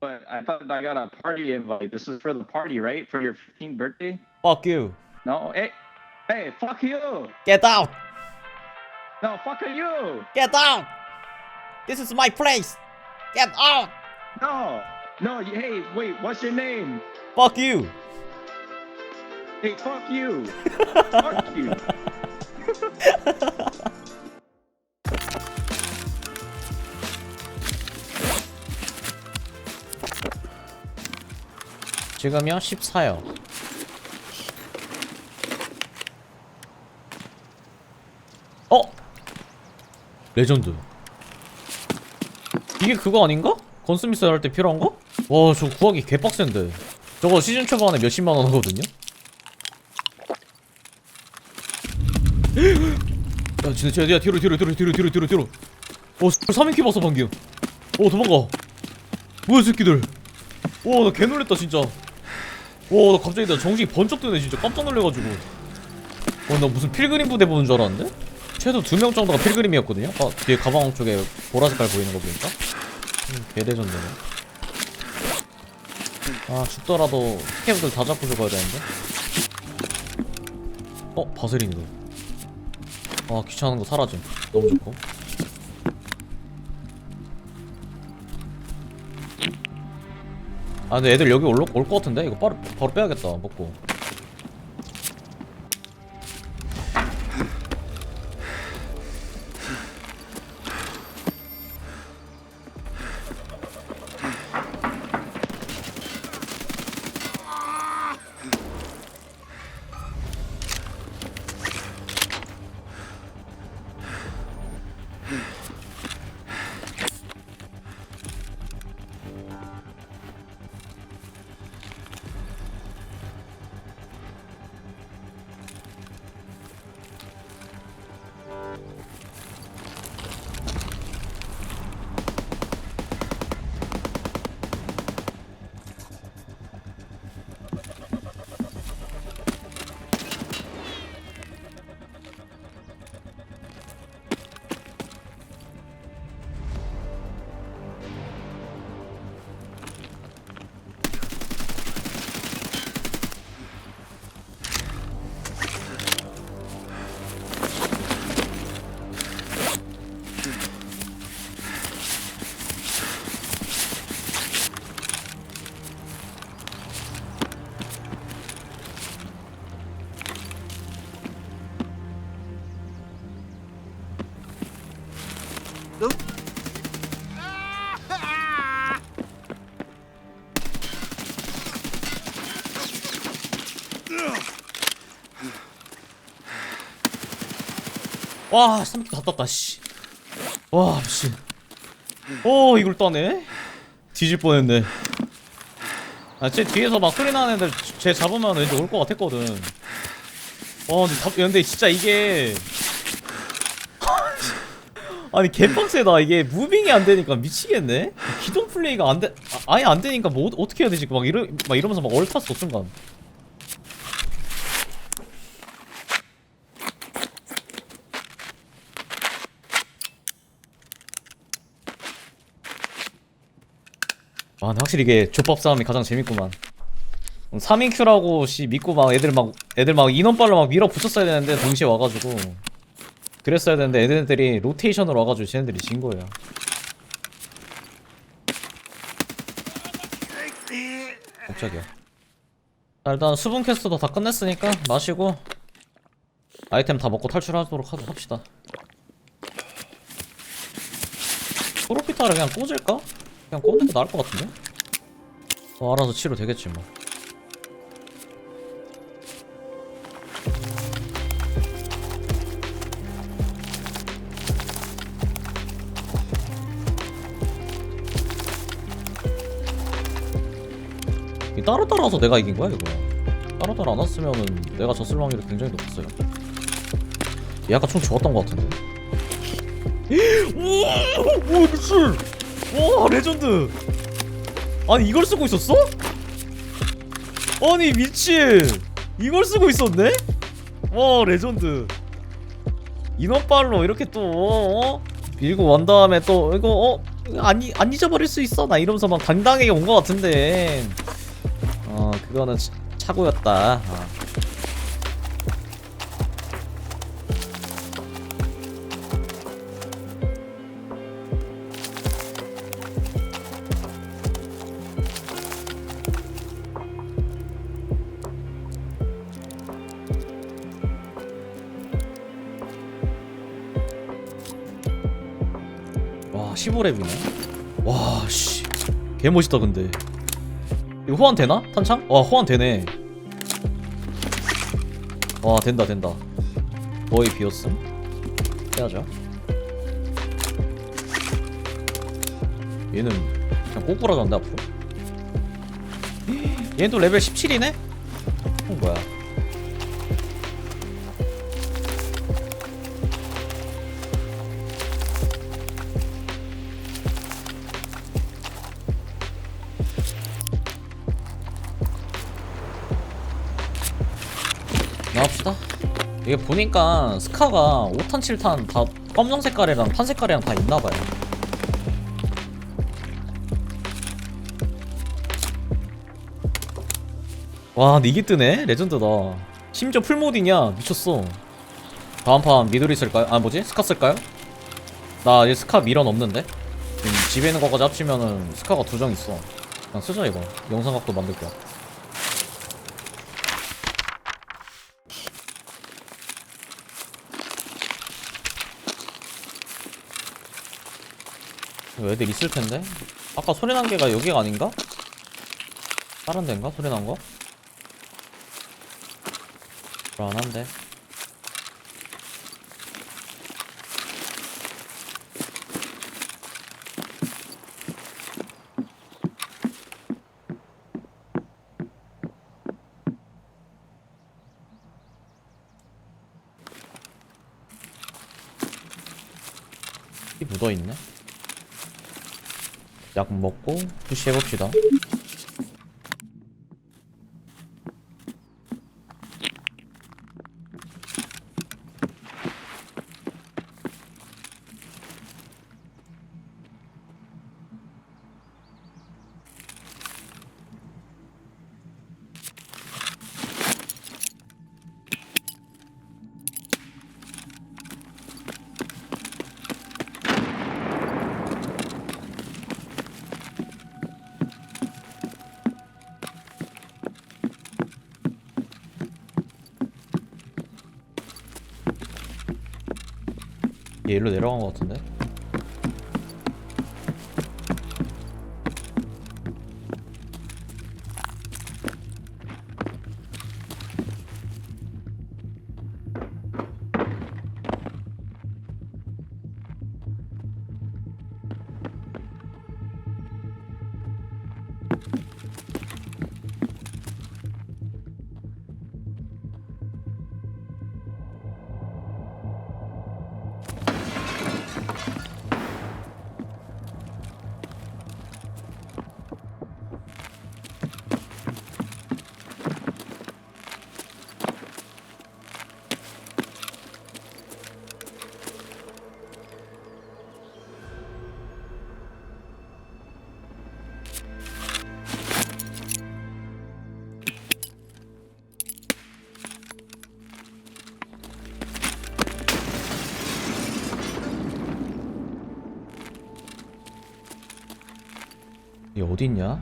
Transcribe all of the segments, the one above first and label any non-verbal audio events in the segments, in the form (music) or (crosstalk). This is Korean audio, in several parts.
But I thought I got a party invite. This is for the party, right? For your 15th birthday? Fuck you. No? Hey, hey, fuck you! Get out. No, fuck you! Get out. This is my place. Get out. No, no. Hey, wait. What's your name? Fuck you. Hey, fuck you! (laughs) fuck you! (laughs) 지금요 14요. 어? 레전드. 이게 그거 아닌가? 건스미스 할 때 필요한 거? 와, 저 구하기 개빡센데. 저거 시즌 초반에 몇십만 원 하거든요? (gasps) 야, 진짜, 야, 뒤로, 뒤로, 뒤로, 뒤로, 뒤로, 뒤로, 뒤로. 어, 3인 키 봤어, 방금. 어, 도망가. 뭐야, 이 새끼들. 와, 나 개 놀랬다, 진짜. 와, 나 갑자기 나 정신이 번쩍 드네, 진짜. 깜짝 놀래가지고. 와, 나 무슨 필그림 부대 보는 줄 알았는데? 최소 두 명 정도가 필그림이었거든요? 아, 뒤에 가방 쪽에 보라 색깔 보이는 거 보니까? 음, 개레전드네. 아, 죽더라도 스케브들 다 잡고 죽어야 되는데? 어, 바세린이다. 아, 귀찮은 거 사라짐. 너무 좋고. 아, 근데 애들 여기 올, 올것 같은데? 이거 바로, 바로 빼야겠다, 먹고. 와, 3킬 다 땄다, 씨. 와, 미친. 오, 이걸 따네? 뒤질 뻔했네. 아, 쟤 뒤에서 막 소리 나는 애들 쟤 잡으면 왠지 올 것 같았거든. 와, 근데, 답, 근데 진짜 이게. (laughs) 아니, 개빡세다. 이게 무빙이 안 되니까 미치겠네? 기동 플레이가 안 돼, 아, 아예 안 되니까 뭐, 어떻게 해야 되지? 막 이러, 막 이러면서 막 얼탔어, 순간. 아, 근데 확실히 이게 족밥 싸움이 가장 재밌구만. 3인 큐라고 씨 믿고 막 애들 막 애들 막 인원빨로 막 밀어 붙였어야 되는데 동시에 와가지고 그랬어야 되는데 애들들이 로테이션으로 와가지고 쟤네들이 진 거예요. 갑자기야. 자, 일단 수분 캐스트도 다 끝냈으니까 마시고 아이템 다 먹고 탈출하도록 하, 합시다. 프로피타를 그냥 꽂을까? 그냥 꽂는 게 나을 것 같은데? 어, 알아서 치료 되겠지 뭐. 이 따로 따라서 내가 이긴 거야 이거. 따로 따라 안 왔으면은 내가 졌을 확률이 굉장히 높았어요. 얘 아까 총 좋았던 것 같은데. (gasps) 오, 오 미친. 와 레전드. 아니 이걸 쓰고 있었어? 아니 미친. 이걸 쓰고 있었네? 와 레전드. 인원빨로 이렇게 또 어? 밀고 wan 다음에 또 이거 어 안, 잊- 안 잊어버릴 수 있어 나 이러면서 막 당당하게 온 것 같은데 어 그거는 차- 착오였다 어. 와 15렙이네? 와씨. 개멋있다 근데. 이거 호환 되나? 탄창? 와 호환 되네. 와 된다 된다. 거의 비었음. 해야죠. 얘는 그냥 꼬꾸라졌는데 앞으로? (gasps) 얘는 또 레벨 17이네? 어 뭐야 갑시다 이게 보니까 스카가 5탄 7탄 다 검정 색깔이랑 탄 색깔이랑 다 있나봐요 와 이게 뜨네? 레전드다 심지어 풀모딩이야 미쳤어 다음 판 미도리 쓸까요? 아 뭐지? 스카 쓸까요? 나 이제 스카 미련 없는데? 지금 집에 있는 거까지 합치면은 스카가 두 장 있어 그냥 쓰자 이거 영상 각도 만들 거야 애들 있을 텐데 아까 소리 난 개가 여기가 아닌가? 다른 데인가? 소리 난 거? 불안한데 이 묻어있네 약 먹고 푸시해봅시다 얘 일로 내려간 것 같은데 얘 어디 있냐?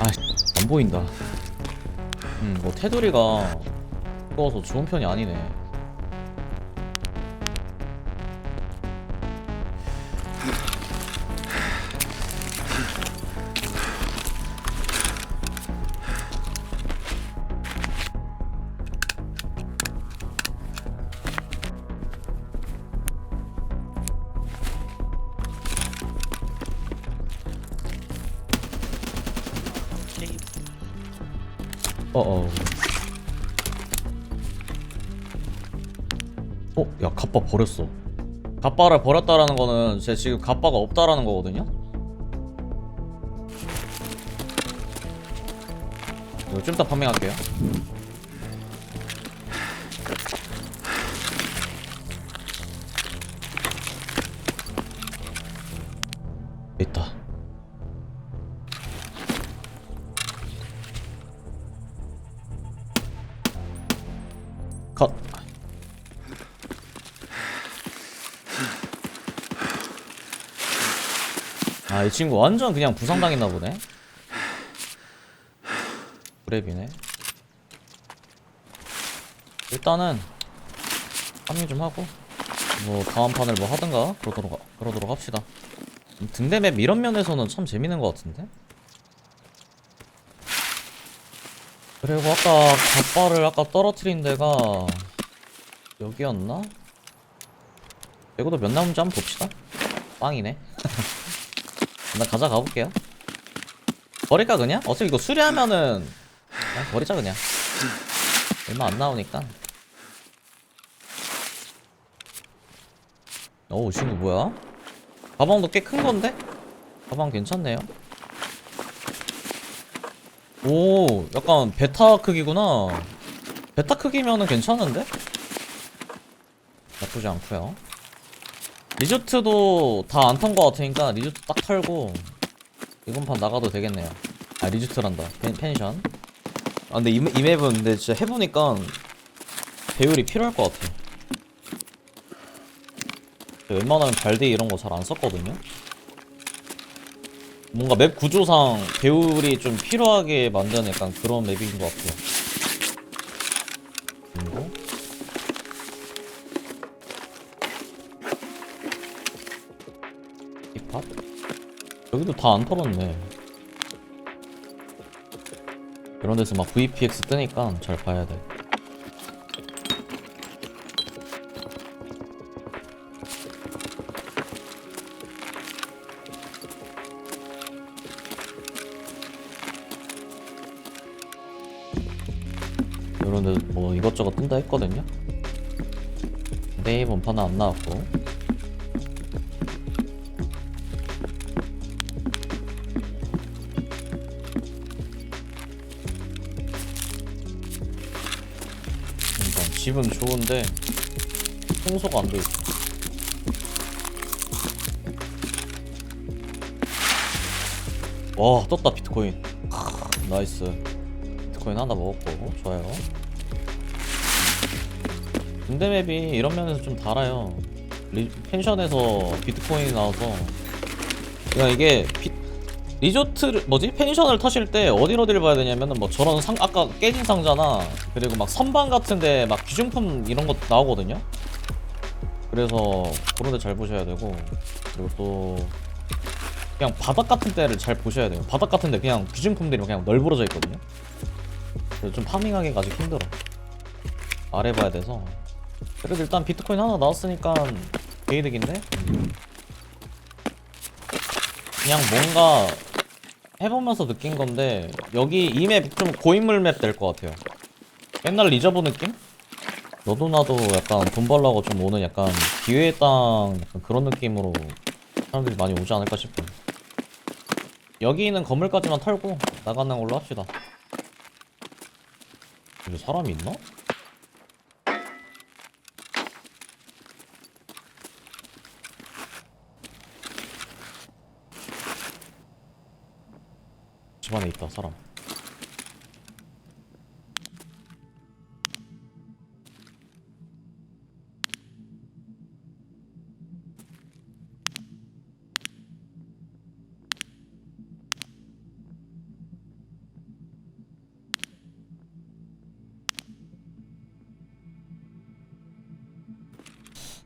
아, 보인다. 테두리가 두꺼워서 좋은 편이 아니네. 갑바 버렸어 갑바를 버렸다라는 거는 제 지금 갑바가 없다라는 거거든요? 이거 좀 이따 판매할게요 이 친구 완전 그냥 부상당했나 보네. 그랩이네. 일단은 합류 좀 하고 뭐 다음 판을 뭐 하든가 그러도록 하- 그러도록 합시다. 등대맵 이런 면에서는 참 재밌는 것 같은데. 그리고 아까 갑바를 아까 떨어뜨린 데가 여기였나? 이것도 몇 나무인지 한번 봅시다. 빵이네. (laughs) 나 가자 가볼게요. 버릴까 그냥? 어차피 이거 수리하면은 그냥 버리자 그냥. 얼마 안 나오니까. 어우 친구 뭐야? 가방도 꽤 큰 건데? 가방 괜찮네요. 오 약간 베타 크기구나. 베타 크기면은 괜찮은데? 나쁘지 않고요. 리조트도 다안탄거 같으니까 리조트 딱 털고 이번 판 나가도 되겠네요. 아 리조트란다. 펜, 펜션. 아 근데 이, 이 맵은 근데 진짜 해보니까 배율이 필요할 것 같아. 웬만하면 발대 이런 거 잘 안 썼거든요. 뭔가 맵 구조상 배율이 좀 필요하게 만드는 약간 그런 맵인 것 같아요. 그리고 여기도 다 안 털었네. 이런 데서 막 VPX 뜨니까 잘 봐야 돼. 이런 데뭐 이것저것 뜬다 했거든요. 이번 판은 안 나왔고. 집은 좋은데 청소가 안 돼 있어. 와 떴다 비트코인. 크, 나이스. 비트코인 하나 먹었고 좋아요. 군대 맵이 이런 면에서 좀 달아요. 리, 펜션에서 비트코인이 나와서 그러니까 이게 비, 리조트를 뭐지 펜션을 타실 때 어디를 어디를 봐야 되냐면은 뭐 저런 상 아까 깨진 상자나 그리고 막 선반 같은데 막 귀중품 이런 거 나오거든요. 그래서 그런 데 잘 보셔야 되고 그리고 또 그냥 바닥 같은 데를 잘 보셔야 돼요. 바닥 같은 데 그냥 귀중품들이 그냥 널브러져 있거든요. 그래서 좀 파밍하기가 아직 힘들어. 아래 봐야 돼서. 그래도 일단 비트코인 하나 나왔으니까 개이득인데? 그냥 뭔가 해보면서 느낀 건데 여기 이 맵 좀 고인물 맵 될 것 같아요. 옛날 리저브 느낌? 너도 나도 약간 돈 벌라고 좀 오는 약간 기회의 땅 약간 그런 느낌으로 사람들이 많이 오지 않을까 싶어요. 여기 있는 건물까지만 털고 나가는 걸로 합시다. 여기 사람이 있나? 안에 있다 사람.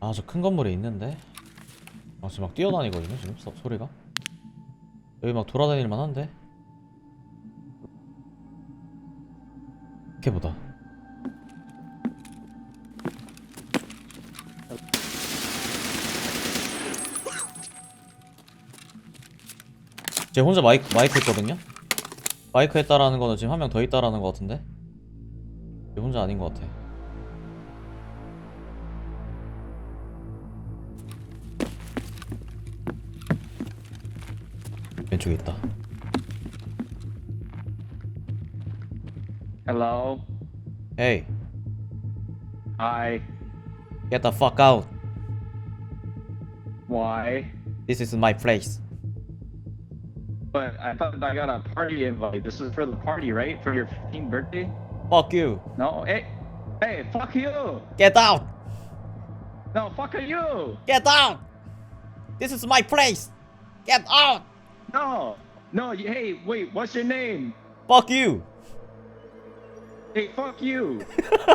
아 저 큰 건물에 있는데? 아 지금 막 뛰어다니거든요 지금 소, 소리가? 여기 막 돌아다닐 만한데 이렇게보다 제 혼자 마이크 마이크 했거든요 마이크 했다라는 거는 지금 한 명 더 있다라는 거 같은데 얘 혼자 아닌 것 같아. 왼쪽에 있다. Hello. Hey, Hi. get the fuck out. Why? This is my place. But I thought I got a party invite. This is for the party, right? For your 15th birthday? Fuck you. No. Hey. Hey. Fuck you. Get out. No. Fuck you. Get out. This is my place. Get out. No. No. Hey. Wait. What's your name? Fuck you. Hey. Fuck you.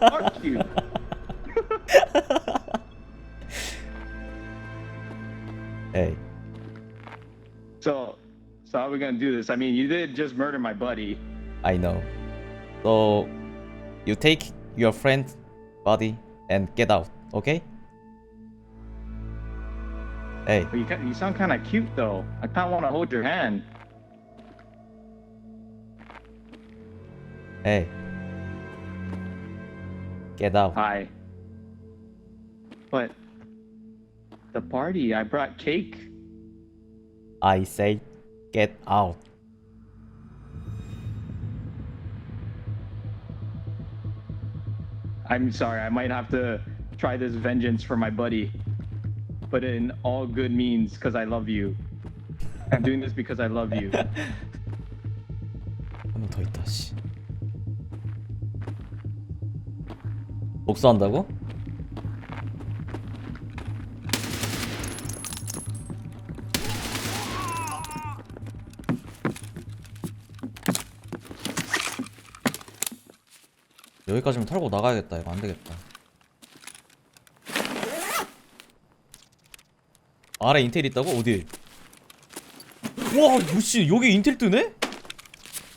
fuck you. (laughs) Hey. So. So how are we gonna do this? I mean, you did just murder my buddy. I know. So you take your friend's body and get out, okay? Hey, But you you sound kind of cute though. I kind of want to hold your hand. hey. Get out. Hi. But the party, I brought cake. I say, get out. I'm sorry, I might have to try this vengeance for my buddy, but in all good means, because I love you. I'm doing this because I love you. (laughs) 복수한다고? 여기까지만 털고 나가야겠다. 이거 안 되겠다. 아래 인텔 있다고? 어디? 와, 뭐씨 여기 인텔 뜨네?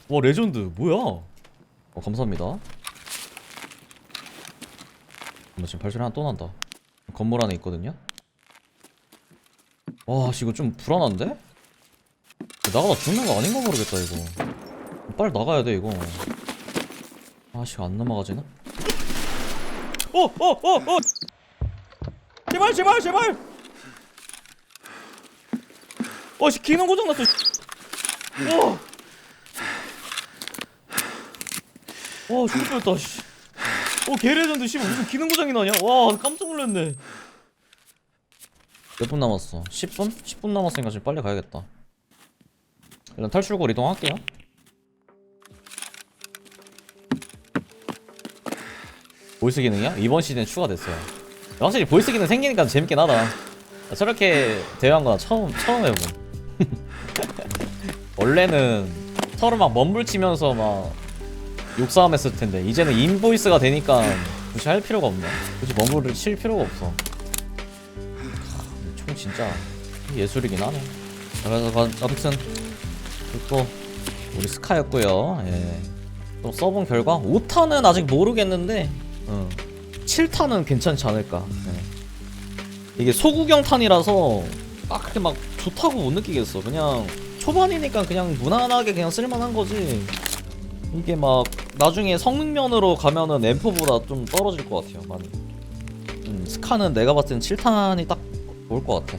와 레전드 뭐야? 어 감사합니다. 엄마 지금 발소리 하나 또 난다. 건물 안에 있거든요. 와, 씨, 이거 좀 불안한데? 나가다 죽는 거 아닌가 모르겠다 이거. 빨리 나가야 돼 이거. 아씨 안 넘어가지나? 어, 어, 어, 어! 제발, 제발, 제발! 어, 씨, 기능 고장 났어. 씨. 와. 와 죽을 뻔했다 씨. 어 개레전드 씨 무슨 기능 고장이 나냐? 와 깜짝 놀랐네. 몇 분 남았어? 10분? 10분 남았으니까 지금 빨리 가야겠다. 일단 탈출구 이동할게요. 보이스 기능이야? 이번 시즌에 추가됐어요. 확실히 보이스 기능 생기니까 재밌긴 하다. 저렇게 대회한 거나 처음 처음 해본. (laughs) 원래는 서로 막 몸불치면서 막 욕싸움 했을 텐데. 이제는 인보이스가 되니까 굳이 할 필요가 없네. 굳이 머무를 칠 필요가 없어. 하, 총 진짜 예술이긴 하네. 자, 그래서 가- 아무튼 또 우리 스카였고요. 예. 또 써본 결과 5탄은 아직 모르겠는데 어. 7탄은 괜찮지 않을까. 예. 이게 소구경탄이라서 막 그렇게 막 좋다고 못 느끼겠어. 그냥 초반이니까 그냥 무난하게 그냥 쓸만한 거지 이게 막 나중에 성능면으로 가면은 M4보다 좀 떨어질 것 같아요 많이. 음, 스카는 내가 봤을 땐 7탄이 딱 좋을 것 같아